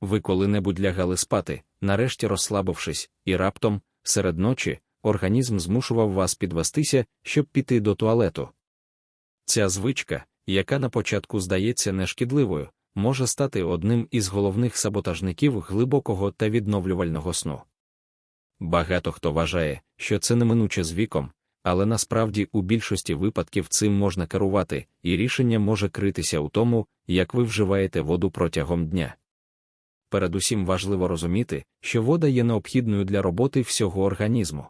Ви коли-небудь лягали спати, нарешті розслабившись, і раптом, серед ночі, організм змушував вас підвестися, щоб піти до туалету. Ця звичка, яка на початку здається нешкідливою, може стати одним із головних саботажників глибокого та відновлювального сну. Багато хто вважає, що це неминуче з віком, але насправді у більшості випадків цим можна керувати, і рішення може критися у тому, як ви вживаєте воду протягом дня. Передусім важливо розуміти, що вода є необхідною для роботи всього організму.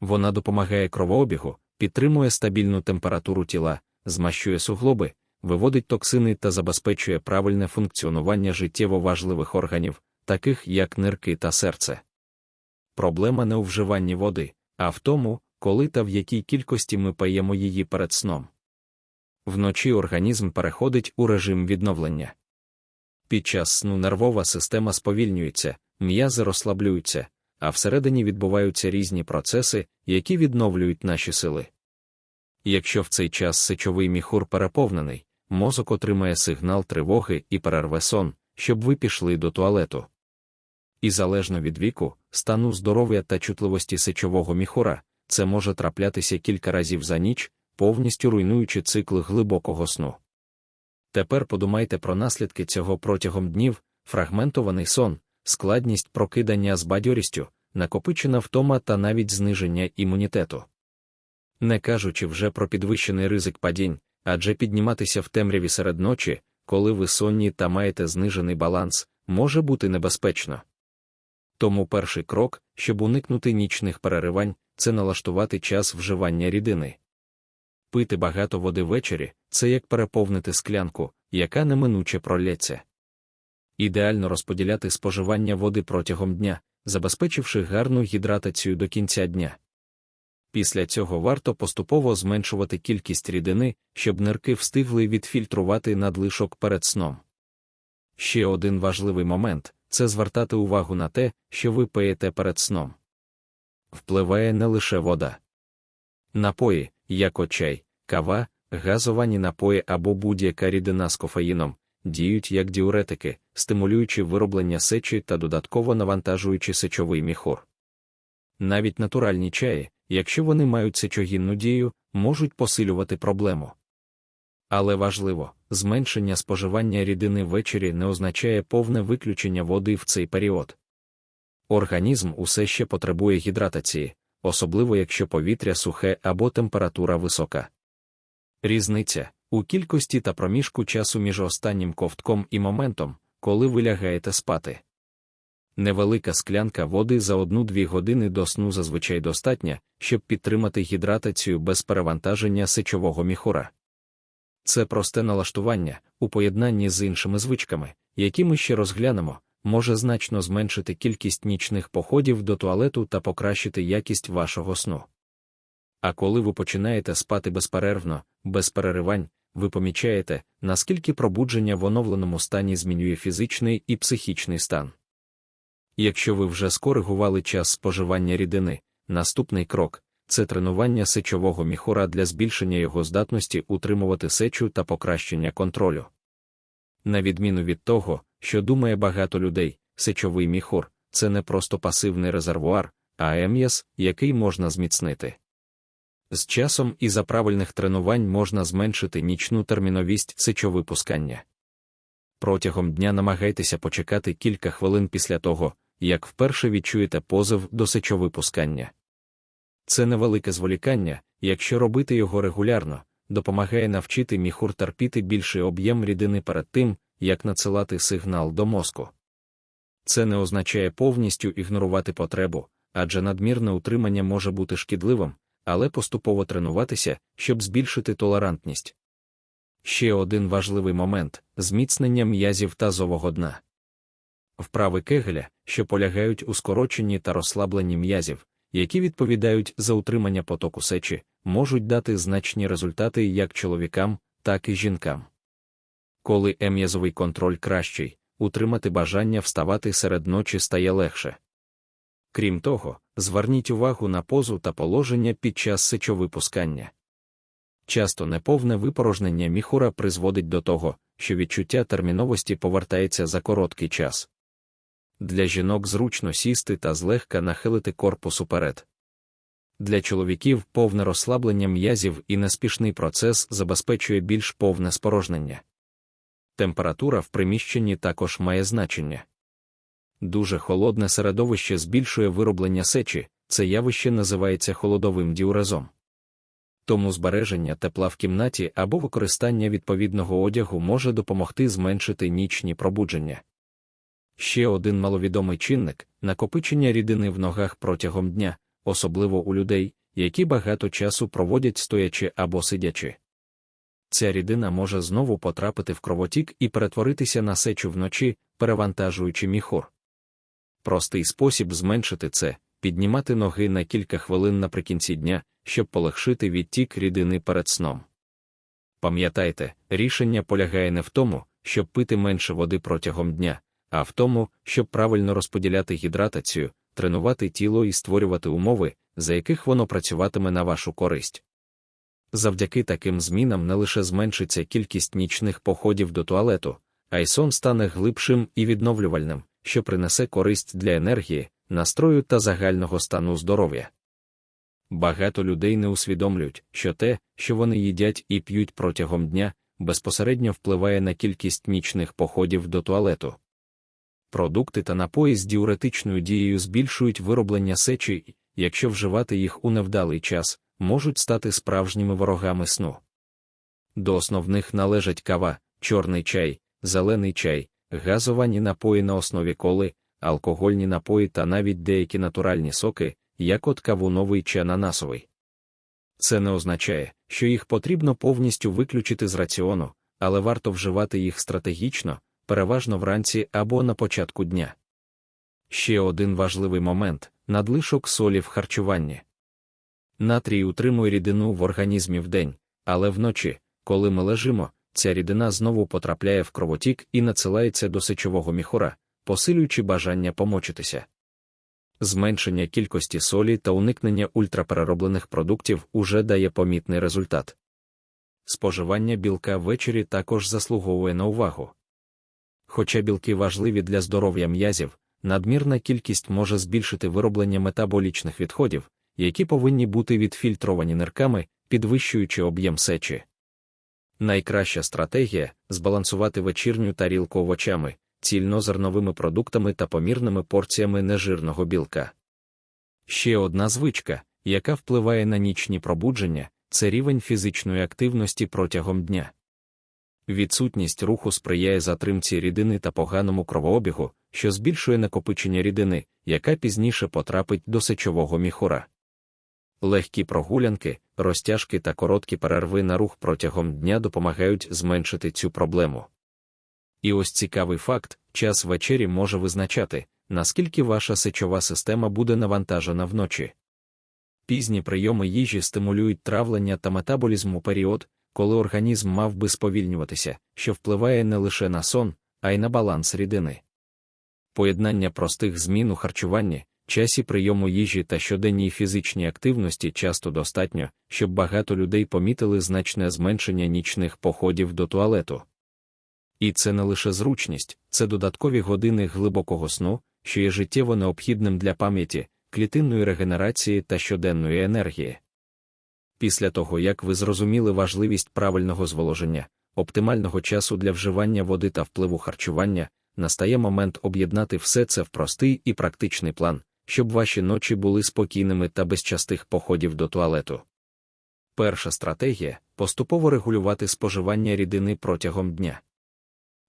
Вона допомагає кровообігу, підтримує стабільну температуру тіла, змащує суглоби, виводить токсини та забезпечує правильне функціонування життєво важливих органів, таких як нирки та серце. Проблема не у вживанні води, а в тому, коли та в якій кількості ми паємо її перед сном. Вночі організм переходить у режим відновлення. Під час сну нервова система сповільнюється, м'язи розслаблюються, а всередині відбуваються різні процеси, які відновлюють наші сили. Якщо в цей час сечовий міхур переповнений, мозок отримає сигнал тривоги і перерве сон, щоб ви пішли до туалету. І залежно від віку, стану здоров'я та чутливості сечового міхура, це може траплятися кілька разів за ніч, повністю руйнуючи цикл глибокого сну. Тепер подумайте про наслідки цього протягом днів, фрагментований сон, складність прокидання з бадьорістю, накопичена втома та навіть зниження імунітету. Не кажучи вже про підвищений ризик падінь, адже підніматися в темряві серед ночі, коли ви сонні та маєте знижений баланс, може бути небезпечно. Тому перший крок, щоб уникнути нічних переривань, це налаштувати час вживання рідини. Пити багато води ввечері це як переповнити склянку, яка неминуче пролється. Ідеально розподіляти споживання води протягом дня, забезпечивши гарну гідратацію до кінця дня. Після цього варто поступово зменшувати кількість рідини, щоб нирки встигли відфільтрувати надлишок перед сном. Ще один важливий момент це звертати увагу на те, що ви пиєте перед сном. Впливає не лише вода. Напої, як чай, кава, газовані напої або будь-яка рідина з кофеїном, діють як діуретики, стимулюючи вироблення сечі та додатково навантажуючи сечовий міхур. Навіть натуральні чаї, якщо вони мають сечогінну дію, можуть посилювати проблему. Але важливо, зменшення споживання рідини ввечері не означає повне виключення води в цей період. Організм усе ще потребує гідратації, особливо якщо повітря сухе або температура висока. Різниця у кількості та проміжку часу між останнім ковтком і моментом, коли ви лягаєте спати. Невелика склянка води за 1-2 години до сну зазвичай достатня, щоб підтримати гідратацію без перевантаження сечового міхура. Це просте налаштування, у поєднанні з іншими звичками, які ми ще розглянемо, може значно зменшити кількість нічних походів до туалету та покращити якість вашого сну. А коли ви починаєте спати безперервно, без переривань, ви помічаєте, наскільки пробудження в оновленому стані змінює фізичний і психічний стан. Якщо ви вже скоригували час споживання рідини, наступний крок це тренування сечового міхура для збільшення його здатності утримувати сечу та покращення контролю. На відміну від того, що думає багато людей, сечовий міхур це не просто пасивний резервуар, а ем'яс, який можна зміцнити. З часом і за правильних тренувань можна зменшити нічну терміновість сечовипускання. Протягом дня намагайтеся почекати кілька хвилин після того, як вперше відчуєте позов до сечовипускання. Це невелике зволікання, якщо робити його регулярно, допомагає навчити міхур терпіти більший об'єм рідини перед тим, як надсилати сигнал до мозку. Це не означає повністю ігнорувати потребу, адже надмірне утримання може бути шкідливим, але поступово тренуватися, щоб збільшити толерантність. Ще один важливий момент зміцнення м'язів тазового дна. Вправи кегеля, що полягають у скороченні та розслабленні м'язів, які відповідають за утримання потоку сечі, можуть дати значні результати як чоловікам, так і жінкам. Коли ем'язовий контроль кращий, утримати бажання вставати серед ночі стає легше. Крім того, зверніть увагу на позу та положення під час сечовипускання. Часто неповне випорожнення міхура призводить до того, що відчуття терміновості повертається за короткий час. Для жінок зручно сісти та злегка нахилити корпус уперед. Для чоловіків повне розслаблення м'язів і неспішний процес забезпечує більш повне спорожнення. Температура в приміщенні також має значення. Дуже холодне середовище збільшує вироблення сечі, це явище називається холодовим діуразом. Тому збереження тепла в кімнаті або використання відповідного одягу може допомогти зменшити нічні пробудження. Ще один маловідомий чинник накопичення рідини в ногах протягом дня, особливо у людей, які багато часу проводять стоячи або сидячи. Ця рідина може знову потрапити в кровотік і перетворитися на сечу вночі, перевантажуючи міхур. Простий спосіб зменшити це піднімати ноги на кілька хвилин наприкінці дня, щоб полегшити відтік рідини перед сном. Пам'ятайте, рішення полягає не в тому, щоб пити менше води протягом дня, а в тому, щоб правильно розподіляти гідратацію, тренувати тіло і створювати умови, за яких воно працюватиме на вашу користь. Завдяки таким змінам не лише зменшиться кількість нічних походів до туалету, а й сон стане глибшим і відновлювальним, що принесе користь для енергії, настрою та загального стану здоров'я. Багато людей не усвідомлюють, що те, що вони їдять і п'ють протягом дня, безпосередньо впливає на кількість нічних походів до туалету. Продукти та напої з діуретичною дією збільшують вироблення сечі, якщо вживати їх у невдалий час, можуть стати справжніми ворогами сну. До основних належать кава, чорний чай, зелений чай, газовані напої на основі коли, алкогольні напої та навіть деякі натуральні соки, як от кавуновий чи ананасовий. Це не означає, що їх потрібно повністю виключити з раціону, але варто вживати їх стратегічно, переважно вранці або на початку дня. Ще один важливий момент надлишок солі в харчуванні. Натрій утримує рідину в організмі вдень, але вночі, коли ми лежимо, ця рідина знову потрапляє в кровотік і надсилається до сечового міхура, посилюючи бажання помочитися. Зменшення кількості солі та уникнення ультраперероблених продуктів уже дає помітний результат. Споживання білка ввечері також заслуговує на увагу. Хоча білки важливі для здоров'я м'язів, надмірна кількість може збільшити вироблення метаболічних відходів, які повинні бути відфільтровані нирками, підвищуючи об'єм сечі. Найкраща стратегія збалансувати вечірню тарілку овочами, цільнозерновими продуктами та помірними порціями нежирного білка. Ще одна звичка, яка впливає на нічні пробудження, це рівень фізичної активності протягом дня. Відсутність руху сприяє затримці рідини та поганому кровообігу, що збільшує накопичення рідини, яка пізніше потрапить до сечового міхура. Легкі прогулянки, розтяжки та короткі перерви на рух протягом дня допомагають зменшити цю проблему. І ось цікавий факт: час вечері може визначати, наскільки ваша сечова система буде навантажена вночі. Пізні прийоми їжі стимулюють травлення та метаболізм у період, коли організм мав би сповільнюватися, що впливає не лише на сон, а й на баланс рідини. Поєднання простих змін у харчуванні, часі прийому їжі та щоденній фізичній активності часто достатньо, щоб багато людей помітили значне зменшення нічних походів до туалету. І це не лише зручність, це додаткові години глибокого сну, що є життєво необхідним для пам'яті, клітинної регенерації та щоденної енергії. Після того, як ви зрозуміли важливість правильного зволоження, оптимального часу для вживання води та впливу харчування, настає момент об'єднати все це в простий і практичний план, щоб ваші ночі були спокійними та без частих походів до туалету. Перша стратегія поступово регулювати споживання рідини протягом дня.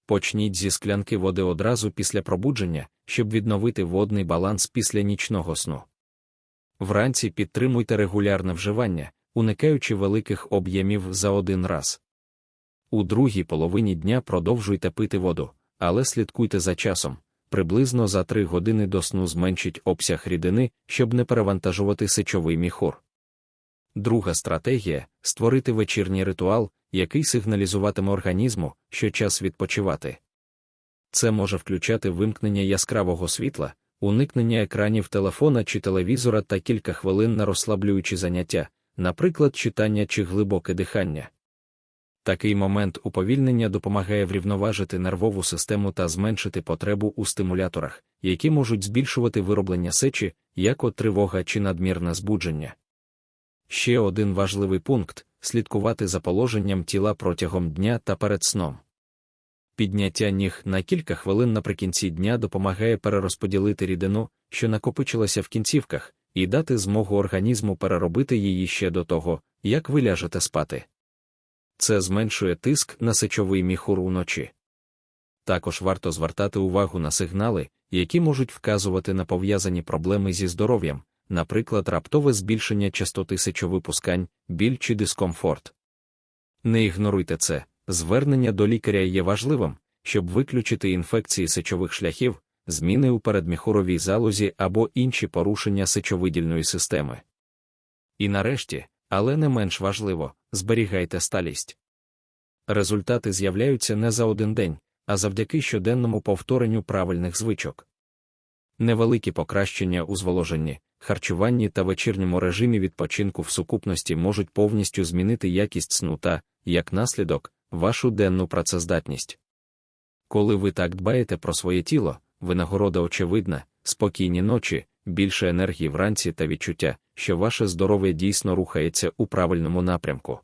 Почніть зі склянки води одразу після пробудження, щоб відновити водний баланс після нічного сну. Вранці підтримуйте регулярне вживання, уникаючи великих об'ємів за один раз. У другій половині дня продовжуйте пити воду, але слідкуйте за часом. Приблизно за 3 години до сну зменшіть обсяг рідини, щоб не перевантажувати сечовий міхур. Друга стратегія створити вечірній ритуал, який сигналізуватиме організму, що час відпочивати. Це може включати вимкнення яскравого світла, уникнення екранів телефона чи телевізора та кілька хвилин на розслаблюючі заняття, наприклад, читання чи глибоке дихання. Такий момент уповільнення допомагає врівноважити нервову систему та зменшити потребу у стимуляторах, які можуть збільшувати вироблення сечі, як от тривога чи надмірне збудження. Ще один важливий пункт слідкувати за положенням тіла протягом дня та перед сном. Підняття ніг на кілька хвилин наприкінці дня допомагає перерозподілити рідину, що накопичилася в кінцівках, і дати змогу організму переробити її ще до того, як ви ляжете спати. Це зменшує тиск на сечовий міхур уночі. Також варто звертати увагу на сигнали, які можуть вказувати на пов'язані проблеми зі здоров'ям, наприклад, раптове збільшення частоти сечовипускань, біль чи дискомфорт. Не ігноруйте це, звернення до лікаря є важливим, щоб виключити інфекції сечових шляхів, зміни у передміхуровій залозі або інші порушення сечовидільної системи. І нарешті, але не менш важливо, зберігайте сталість. Результати з'являються не за один день, а завдяки щоденному повторенню правильних звичок. Невеликі покращення у зволоженні, харчуванні та вечірньому режимі відпочинку в сукупності можуть повністю змінити якість сну та, як наслідок, вашу денну працездатність. Коли ви так дбаєте про своє тіло, винагорода очевидна, спокійні ночі, більше енергії вранці та відчуття, що ваше здоров'я дійсно рухається у правильному напрямку.